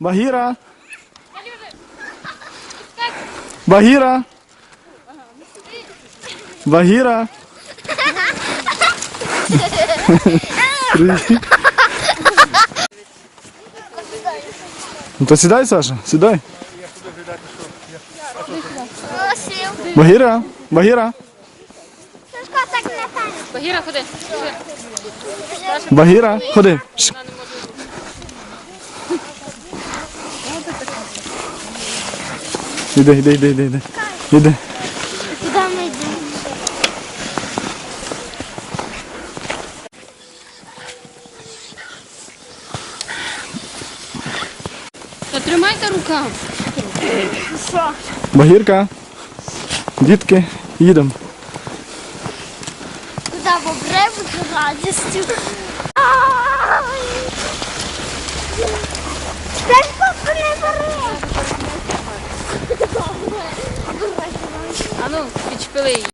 Багіра. Багіра. Багіра. Ну то сідай, Саша, сідай. Багіра, Багіра. Багіра, ходи. Багіра, ходи. Іди, іди, іди, іди, іди. Іди. Куди ми йдемо? Та тримайте руками. Багірка. Дітки, їдемо. Куди бобреву з радістю. А ну, підчепили її.